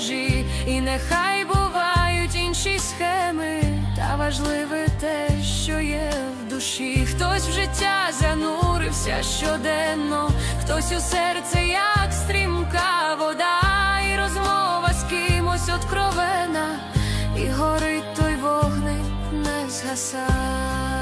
Без межі, і нехай бувають інші схеми, та важливе те, що є в душі. Хтось в життя занурився щоденно, хтось у серце, як стрімка вода, і розмова з кимось откровена, і горить той вогник не згасає.